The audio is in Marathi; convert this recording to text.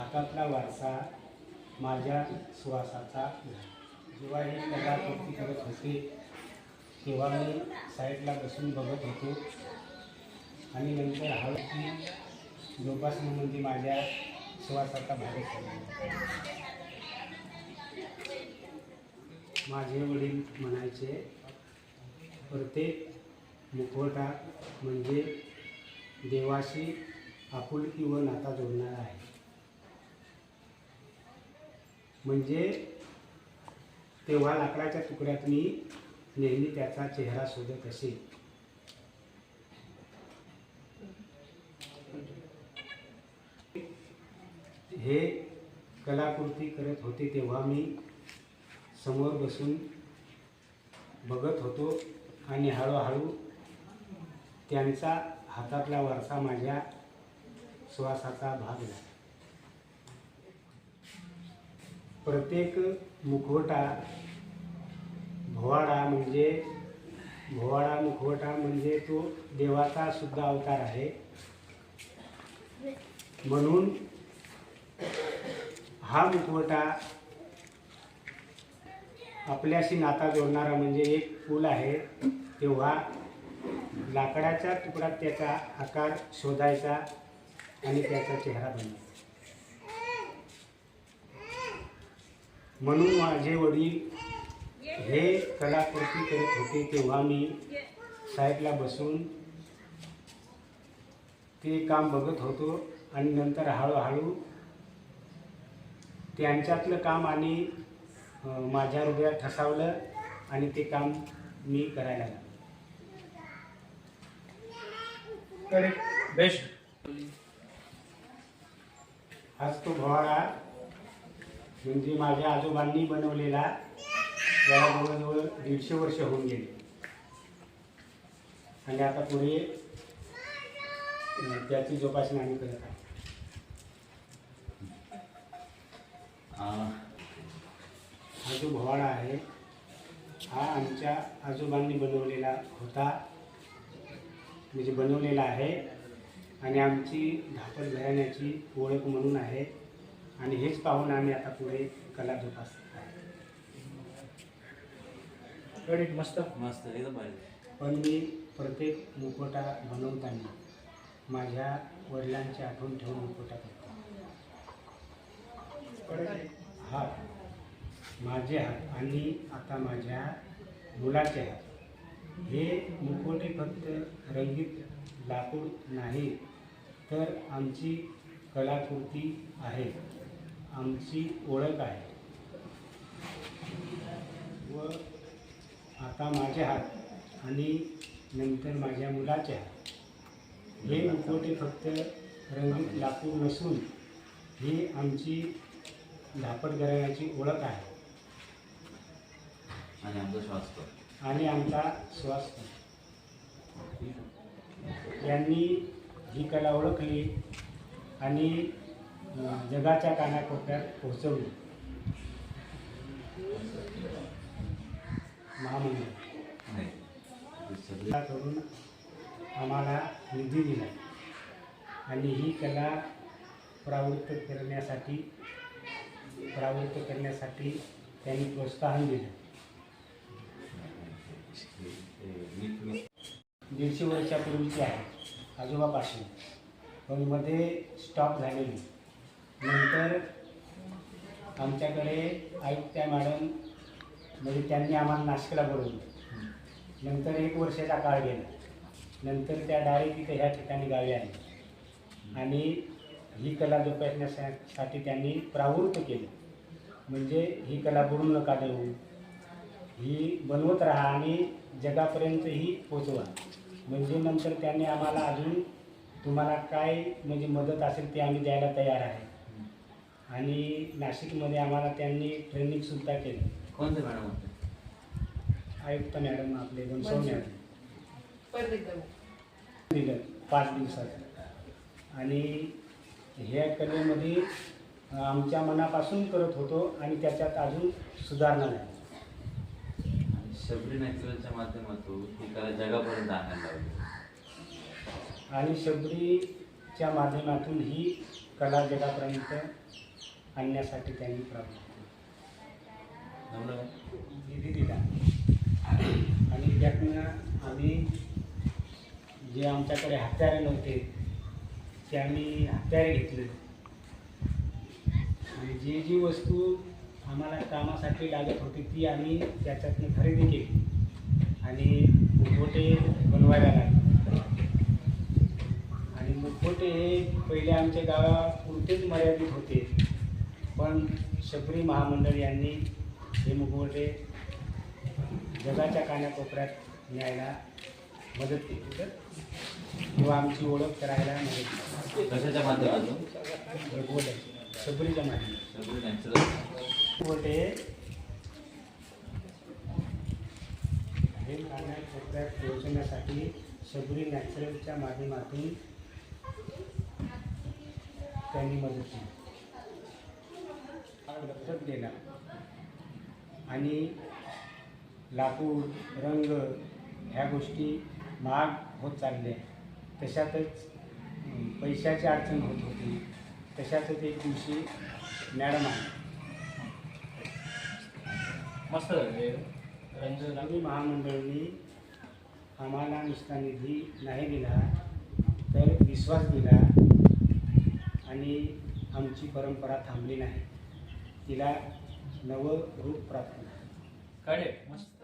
हातातला वारसा माझ्या सुवासाचा जेव्हा ही कलाकृती करत होते तेव्हा मी साईडला बसून बघत होतो. आणि नंतर हळूची जोपासनामध्ये माझ्या सुवासाचा भाग झाला. माझे वडील म्हणायचे प्रत्येक मुखवटा म्हणजे देवाशी आपुलकी व नाता जोडणारा आहे. म्हणजे तेव्हा लाकडाच्या तुकड्यात मी नेहमी त्याचा चेहरा शोधत असे. हे कलाकृती करत होते तेव्हा मी समोर बसून बघत होतो आणि हळूहळू त्यांचा हातातला वारसा माझ्या श्वासाचा भाग झाला. प्रत्येक मुखवटा भोवाडा म्हणजे भोवाडा मुखवटा म्हणजे तो देवाचा सुद्धा अवतार आहे. म्हणून हा मुखवटा आपल्याशी नाता जोडणारा म्हणजे एक पूल आहे. तेव्हा लाकडाच्या तुकड्यात त्याचा आकार शोधायचा आणि त्याचा चेहरा बनवायचा. म्हणून माझे वडील हे कलाकृती करत होते तेव्हा मी साईडला बसून ते काम बघत होतो आणि नंतर हळूहळू त्यांच्यातलं काम आणि माझ्या हृदयात ठसावलं आणि ते काम मी करायला लागलो. बेस्ट हाच तो भोवाळा म्हणजे माझ्या आजोबांनी बनवलेला याला जवळजवळ दीडशे वर्ष होऊन गेले. आणि आता पुढे त्याची जोपासना आम्ही करत आहोत. हा जो भोवाळा आहे हा आमच्या आजोबांनी बनवलेला होता. म्हणजे बनवलेला आहे. आणि आमची धापड घराण्याची ओळख म्हणून आहे. आणि हेच पाहून आम्ही आता पुढे कला जोपासत मस्त? मस्त एकदम पण मी प्रत्येक मुखवटा बनवताना माझ्या वडिलांची आठवण ठेवून मुखवटा करतो. हात माझे हात आणि आता माझ्या मुलाचे हात हे मुखवटे फक्त रंगीत लाकूड नाही तर आमची कलाकृती आहे. आमची ओळख आहे. व आता माझे हात आणि नंतर माझ्या मुलाचे हात. हे मुखवटे फक्त रंगीत लाकूड नसून ही आमची धापड घराण्याची ओळख आहे. आणि आमचा श्वास तो आणि आमचा श्वास यांनी ही कला ओळखली आणि जगाच्या कानाकोपऱ्यात पोहोचवली. महामंडळ. करून आम्हाला निधी दिला. आणि ही कला प्रवृत्त करण्यासाठी प्रवृत्त करण्यासाठी त्यांनी प्रोत्साहन दिलं. दीडशे वर्षापूर्वीची आहे. आजोबापासून. पण मध्ये स्टॉप झालेली. नंतर आमच्याकडे आयुक्त्या मॅडम म्हणजे त्यांनी आम्हाला नाशिकला बोलवलं. नंतर एक वर्षाचा काळ गेला. नंतर त्या डायरेक्ट तिथे ह्या ठिकाणी गावी आले. आणि ही कला जोपासण्यासाठी त्यांनी प्रावृत्त केलं. म्हणजे ही कला बुडून नका देऊ. ही बनवत राहा आणि जगापर्यंत ही पोचवा. म्हणजे नंतर त्यांनी आम्हाला अजून तुम्हाला काय म्हणजे मदत असेल ते आम्ही द्यायला तयार आहे. आणि नाशिकमध्ये आम्हाला त्यांनी ट्रेनिंगसुद्धा केली. कोणते मॅडम होते आयुक्त मॅडम आपले बनसोड मॅडम. परत एकदा दिलं पाच दिवसात. आणि ह्या कलेमध्ये आमच्या मनापासून करत होतो आणि त्याच्यात अजून सुधारणा आणि शबरी नॅचरलच्या माध्यमातून ही कला जगापर्यंत आणायला लावली आणि शबरीच्या माध्यमातून ही कला जगापर्यंत आणण्यासाठी त्यांनी प्रयत्न? निधी दिला. आणि त्यातनं आम्ही जे आमच्याकडे हत्यारे नव्हते ते आम्ही हत्यारे घेतले. आणि जी जी वस्तू आम्हाला कामासाठी लागत होती ती आम्ही त्याच्यातनं खरेदी केली. आणि मुखवटे बनवायला लागले. आणि मुखवटे हे पहिले आमच्या गावापुरतेच मर्यादित होते. पण शबरी महामंडळ यांनी हे मुखवटे जगाच्या कानाकोपऱ्यात न्यायला मदत केली. तर किंवा आमची ओळख करायला मदत केली. कशाच्या माध्यमातून? मुखवट्याची शबरीच्या माध्यमातून. मुखवटे हे कानाकोपऱ्यात पोहोचण्यासाठी शबरी नॅचरलच्या माध्यमातून त्यांनी मदत केली. दत्तक दिला आणि लाकूड रंग ह्या गोष्टी महाग होत चालल्या. तशातच पैशाची अडचण होत होती. तशातच एक दिवशी मॅडम आली. मस्त रंग रंगलावी महामंडळाने आम्हाला नुसता निधी नाही दिला तर विश्वास दिला आणि आमची परंपरा थांबली नाही. तिला नवं रूप प्राप्त झालं. मस्त.